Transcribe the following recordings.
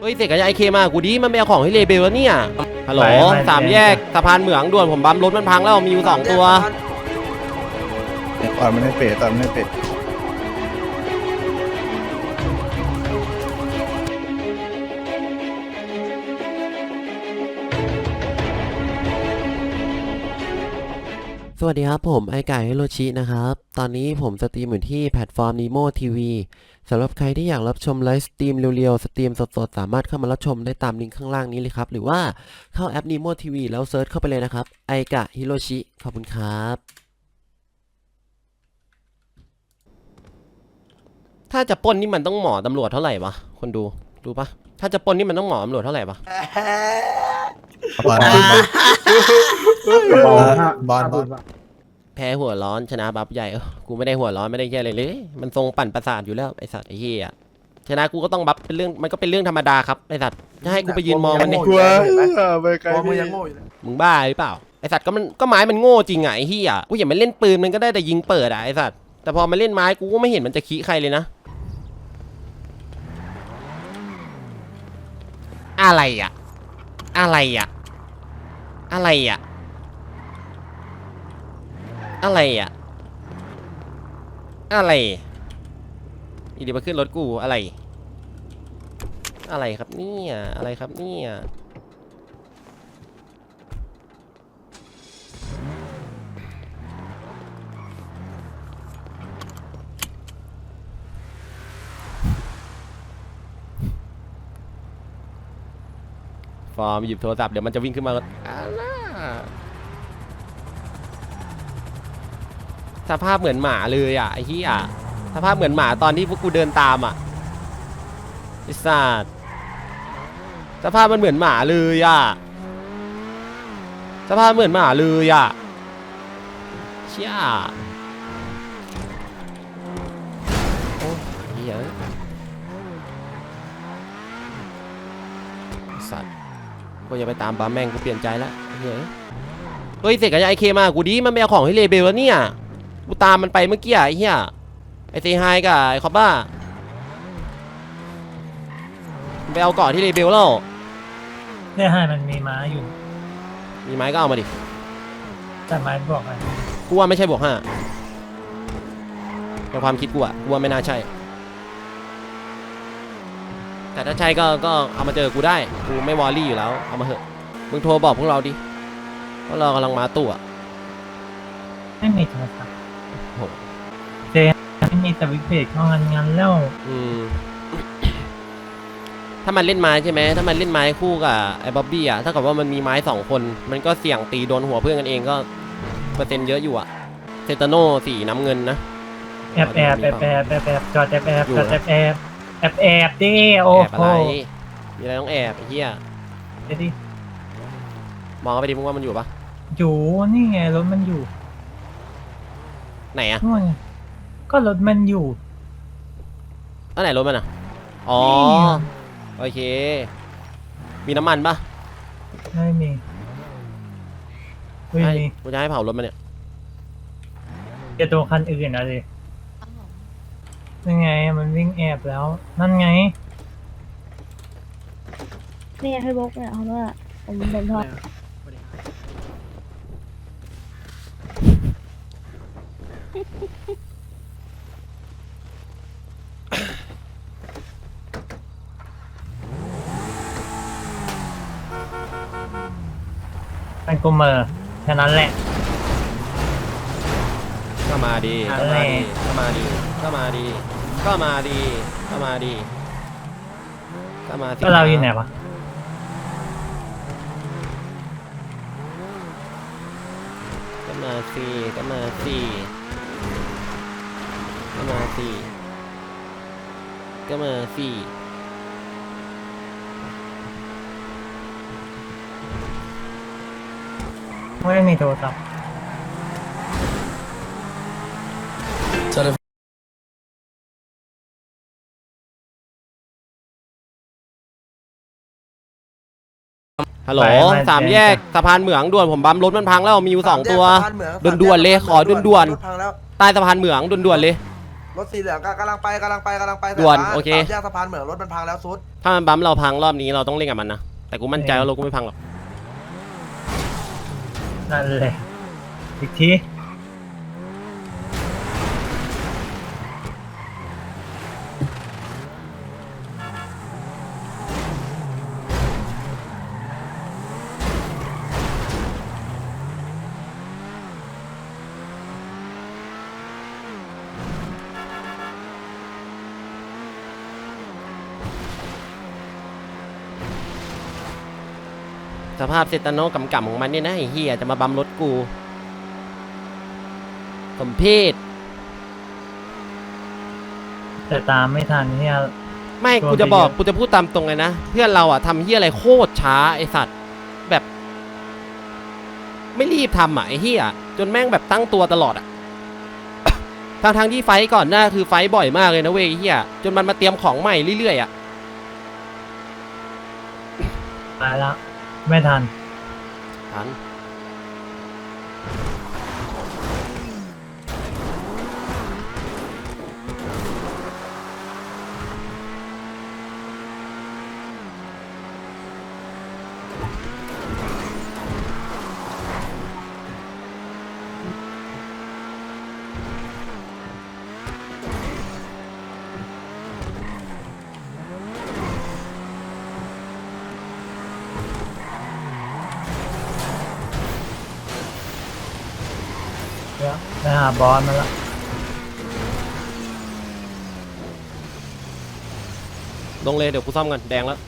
เฮ้ยเสกกับไอเคมากูดีมันไปเอาของให้เลเบลแล้วเนี่ยฮัลโหลไม่ไม่สามแยกสะพานเหมืองด่วนผมบัมรถมันพังแล้วมีอยู่สองตัวตอนมันให้เป็ดตอนมันให้เป็ด สวัสดีครับผมไอไก่ฮิโรชินะครับ ตอนนี้ผมสตรีมอยู่ที่แพลตฟอร์ม Nemo TV สำหรับใครที่อยากรับชมไลฟ์สตรีมเร็วๆ สตรีมสดๆ สามารถเข้ามารับชมได้ตามลิงก์ข้างล่างนี้เลยครับ หรือว่าเข้าแอป Nemo TV แล้วเซิร์ชเข้าไปเลยนะครับ ไอกะฮิโรชิ ขอบคุณครับ ถ้าจะปล้นนี่มันต้องหมอตำรวจเท่าไหร่วะคนดู ดูปะถ้าจะปล้นนี่มันต้องหมอตำรวจเท่าไหร่ปะ บอลบอลบอลบอลแพ้หัวร้อนชนะบัฟใหญ่เออกูไม่ได้หัวร้อนไม่ได้แค่อะไรเลย มันทรงปั่นประสาทอยู่แล้วไอสัตว์ไอเหี้ยชนะกูก็ต้องบัฟเป็นเรื่องมันก็เป็นเรื่องธรรมดาครับไอสัตว์จะให้กูไปยืนมองมันเนี่ยกลัวไปไกลมองมึงยังโง่อยู่เลยมึงบ้าหรือเปล่าไอสัตว์ก็มันก็ไม้มันโง่จริงอะไอเหี้ยกูเห็นมันเล่นปืนมันก็ได้แต่ยิงเปิดอะไอสัตว์แต่พอมาเล่นไม้กูก็ไม่เห็นมันจะขี้ใครเลยนะอะไรอะ อะไรอะ อะไรอะ อะไรอะ อะไรอีเดียมาขึ้นรถกูอะไร อะไรครับเนี่ย อะไรครับเนี่ย ฟอร์มหยิบโทรศัพท์เดี๋ยวมันจะวิ่งขึ้นมาอะไรสภาพเหมือนหมาเลยอะไอ้ที่อะสภาพเหมือนหมาตอนที่พวกกูเดินตามอะไอ้สัตว์สภาพมันเหมือนหมาเลยอะสภาพเหมือนหมาเลยอะเชี่ยโอ้ยเหี้ยเอะไอ้สัตว์ กูจะไปตามบ้าแม่งกูเปลี่ยนใจแล้วไอ้เหี้ยเอะเฮ้ยเสกกับไอเคมากูดีมันไปเอาของให้เลเบลแล้วเนี่ยกูตามมันไปเมื่อกี้อะไอ้เหี้ยไอเซฮายกับไอคอบบ้ามันไปเอาเกาะที่เลเบลแล้วเนี่ยให้มันมีม้าอยู่ มีไม้ก็เอามาดิแต่ไม้บอกอะไรกูว่าไม่ใช่บวกห้าในความคิดกูอะกูว่าไม่น่าใช่ แต่ถ้าใช่ก็ก็เอามาเจอกูได้ กูไม่วอรี่อยู่แล้ว เอามาเถอะมึงโทรบอกพวกเราดิว่าเรากำลังมาตู้อะไม่มีโทรศัพท์โหเจไม่มีแต่วิกเพจเข้างานงานแล้วอืมถ้ามันเล่นไม้ใช่ไหมถ้ามันเล่นไม้คู่กับไอ้บ๊อบบี้อะถ้ากับว่ามันมีไม้สองคน มันก็เสี่ยงตีโดนหัวเพื่อนกันเองก็เปอร์เซ็นต์เยอะอยู่อะเซตโนสีน้ำเงินนะ แอบแอบแอบแอบแอบแอบจอดแอบแอบอยู่จอดแอบแอบ แอบแอบดิโอ้แอบโหอะไรมีอะไรต้องแอบไอ้เหี้ยเดี๋ยวดิมองเข้าไปดิมึงว่ามันอยู่ปะอยู่นี่ไงรถมันอยู่ไหนอะนู่นไงก็รถมันอยู่อันไหนรถมันอะอ๋อนี่ไง โอเค มีน้ำมันปะไม่มีไม่ให้มีกูจะให้เผารถมันเนี่ยจะตัวคันอื่นอะไร นั่นไงมันวิ่งแอบแล้ว นั่นไง นี่ไงให้บกเนี่ยเขาว่าผมโดนทอดมันกูเมอร์แค่นั้นแหละก็ มาดีอะก็ไรมาดีก็มาดีก็มาดีก็มาดีก็มาดีก็มาสิก็เราอยู่ไหนวะก็มาสิก็มาสิก็มาสิก็มาสิไม่มีโทรศัพท์ ฮัลโหลสามแยกสะพานเหมืองด่วนผมบัมรถมันพังแล้วมีอยู่สองตัวด่วนๆเลยขอด่วนๆ รถพังแล้วใต้สะพานเหมืองด่วนๆเลย รถสีเหลืองก็กำลังไปกำลังไปกำลังไปด่วนสายฟ้าโอเค สามแยกสะพานเหมืองรถมันพังแล้วซุดถ้ามันบัมป์เราพังรอบนี้เราต้องเล่นกับมันนะแต่กูมั่นใจว่ารถกูไม่พังหรอกนั่นแหละอีกที สภาพเซตาโนกำกำของมันเนี่ยนะไอ้เฮียจะมาบัมป์รถกูสมเพศแต่ตามไม่ทันเนี่ย ไม่ตัวกูจะบอกไปเยอะกูจะพูดตามตรงเลยนะ เพื่อนเราอะทำเฮียอะไรโคตรช้าไอสัตว์ แบบ ไม่รีบทำอะไอเฮียจนแม่งแบบตั้งตัวตลอดอะทางทางๆที่ไฟต์ก่อนหน้าคือไฟต์บ่อยมากเลยนะเว้ยไอ้เฮียจนมันมาเตรียมของใหม่เรื่อยๆอะตายแล้ว ไม่ทัน ทัน ไปหาบอสมาละลงเลยเดี๋ยวกูซ่อมกันแดงแล้ว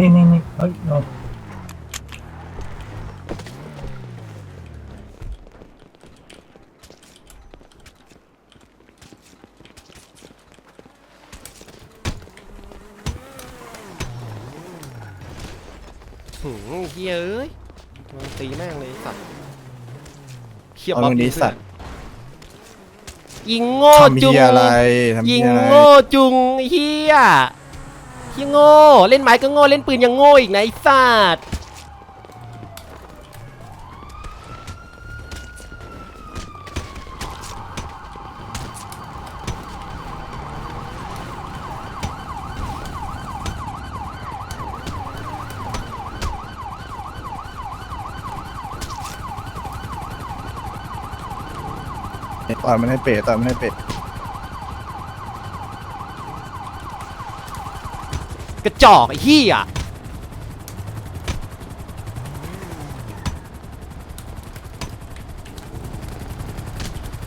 นี่นี่นี่เฮ้ยโอ้หืมเฮียเอ้ยมันตีแม่งเลยไอ้สัตว์เขียบเอาบ๊อบมึงนี้สัตว์ยิงโง่ทำจุเฮีงยอะไรทำยิเฮีงยอะไร โง่จุงไอ้เฮีย เฮียโง่เล่นไม้ก็โง่เล่นปืนยังโง่อีกนะไอ้สัตว์ตอนมันให้เป็ดตอนมันให้เป็ด กระจอกไอ้เฮีย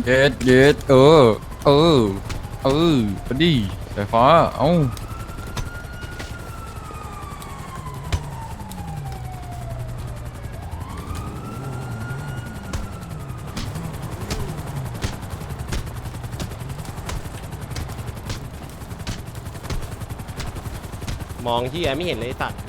เย็ดเย็ดเออ เออ เออไปดิสายฟ้า เอ้า มองเฮียไม่เห็นเลยไอ้สัตว์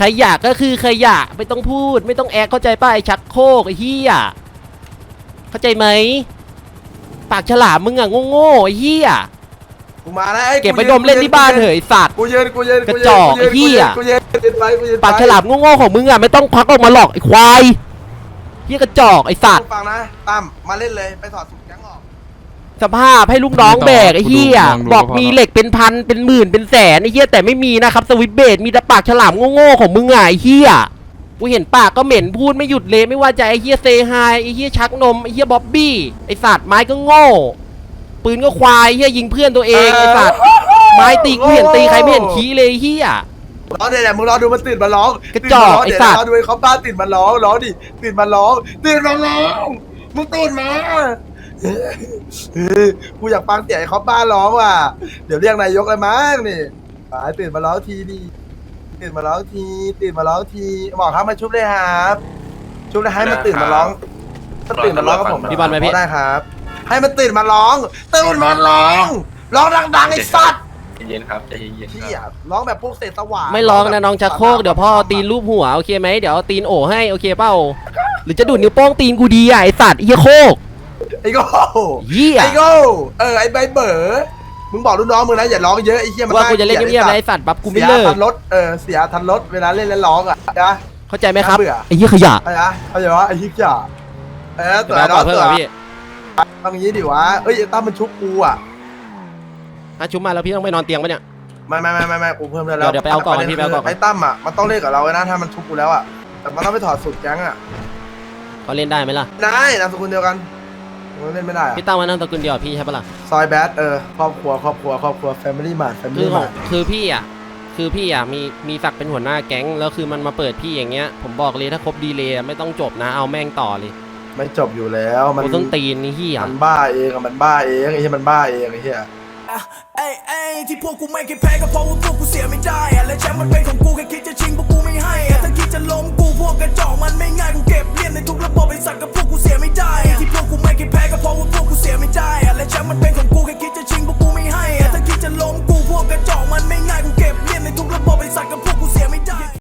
ขยะก็คือขยะไม่ต้องพูด ไม่ต้องแอกเข้าใจป่ะไอ้ชักโครกไอ้เฮียเข้าใจไหมปากฉลามมึงอะโง่ๆไอ้เฮียกูมาแล้วอ้ยเก็บไปยืดมเล่นที่บ้านเถอะไอ้สัตว์กูยืนกูยืนกระกูยืนจอกกูยืนไอ้เหี้ยกูยืนกูยืนไปกูยืนไปปากฉลามโง่ๆของมึงอะไม่ต้องควักออกมาหรอกไอ้ควายเฮี ยกระจอกไอ้สัตว์ฟังนะตั้มมาเล่นเลยไปถอดสุดแก๊งออกสภาพให้ลูกน้องแบกไอ้เหี้ยกูดูบอกลองดูมีเหล็กเป็นพันเป็นหมื่นเป็นแสนไอ้เหี้ยแต่ไม่มีนะครับสวิตช์เบดมีแต่ปากฉลามโง่ๆของมึงอะไอ้เหี้ยกูเห็นปากก็เหม็นพูดไม่หยุดเลยไม่ว่าจะไอ้เหี้ยเซฮายไอ้เหี้ยชักนมไอ้เหี้ยบ๊อบบี้ไอ้สัตว์ไม้ก็โง่ปืนก็ควายไอ้เหี้ยยิงเพื่อนตัวเองไอ้สัตว์ไม้ตีกูเห็นตีใครไม่เห็นขี้เลยไอ้เหี้ย ร้องเดี๋ยวเดี๋ยวมึงรอดูมันตื่นมาร้องกระจอกตื่นมาร้งไอ้สัตว์เดี๋ยวรอดูไอ้เขาบ้านตื่นมาร้องร้องดิตื่นมาร้องตื่นมาร้องมึงตื่นมาเฮ้ยกูอยากฟังเสียงไอ้เขาบ้านร้องว่ะเดี๋ยวเรียกนายกเลยมั้งนี่ไปตื่นมาร้องทีดิตื่นมาร้องที ตื่นมาร้องทีบอกครับมาชุบเลยครับ ชุบเลยให้มันตื่นมาร้องมันตื่นมาร้องกับผมพี่บอลไหมพี่ ได้ครับ ให้มันตื่นมาร้องตื่นมาร้องร้องดังๆไอ้สัตว์ เย็นครับใจเย็นๆพี่ครับอะร้องแบบพวกเศษสว่างไม่ร้องนะน้องชักโครกเดี๋ยวพ่อเอาตีนรูปหัวโอเคไหมเดี๋ยวเอาตีนโอให้โอเคเปล่าหรือจะดูดนิ้วโป้งตีนกูดีอะไอสัตว์ไอ้เหี้ยโคกไอ้โก้เหี้ยไอ้โก้เออไอ้ใบเบ๋อมึงบอกลูกน้องมึงนะอย่าร้องเยอะไอ้เหี้ยมันว่ากูจะเล่นกลีเงียบๆนะไอ้ไอสัตว์บัฟกูเสีไม่ยเลิกทันรถเออเสียทันรถเวลาเล่นแล้วร้องอะนะ เข้าใจไหมครับน่าเบื่อ ไอ้เหี้ยขยะอะไรนะเอาอย่างว่าไอ้ฮิกจ่าเออเดี๋ตัยววไปน้เอาองเพิ่มตัวก่อนพี่ทำอย่างนี้ดิวะเอ้ยไอ้ตั้มมันชุบกูอะ ถ้าชุบมาแล้วพี่ต้องไปนอนเตียงปะเนี่ย ไม่ไม่ไม่ไม่ไม่กูเพิ่มได้แล้วเดี๋ยวไปเอาก่อนพี่ไปเอาก่อน ไอ้ตั้มอะมันต้องเล่นกับเราไว้นะถ้ามันชุบกูแล้วอะแต่มันต้องไปถอดสูตรแก๊งอะเขาเล่นได้ไหมล่ะนายนามสกุลเดียวกันมันเล่นไม่ได้อะพี่ตั้งมานั่งตระกูลเดียวกับพี่ใช่ปะล่ะ ซอยแบดเออครอบครัวครอบครัวครอบครัวแฟมิลี่มาร์ทแฟมิคือลี่ขอมางร์ทคือพี่อะ คือพี่อะมีมีศักดิ์เป็นหัวหน้าแก๊งแล้วคือมันมาเปิดพี่อย่างเงี้ย ผมบอกเลยถ้าครบดีเลยอะไม่ต้องจบนะเอาแม่งต่อเลยไม่จบอยู่แล้วมัน กูต้องตีนนี่เฮียมันบ้าเองอะมันบ้าเองไอ้เหี้ยมันบ้าเองไอ้เหี้ยะเอ้ยอ้ที่พวกกูไม่เคยแพ้ก็เพราะว่าพวกกูเสียไม่ได้อะและแชมป์มันเป็นของกูแค่คิดจะชิงพวกกูไม่ให้อะถ้าคิดจะล้มกูพวกกระจอกมันไม่ง่ายกูเก็บเลียนในทุกระบบไอ้สัตว์กับพวกกูเสียไม่ได้อะที่พวกกูไม่เคยแพ้ก็เพราะว่าพวกกูเสียไม่ได้อะและแชมป์มันเป็นของกูแค่คิดจะชิงพวกกูไม่ให้อะถ้าคิดจะล้มกูพวกกระจอกมันไม่ง่ายกูเก็บเลียนในทุกระบบไอ้สัตว์กับพวกกูเสียไม่ได้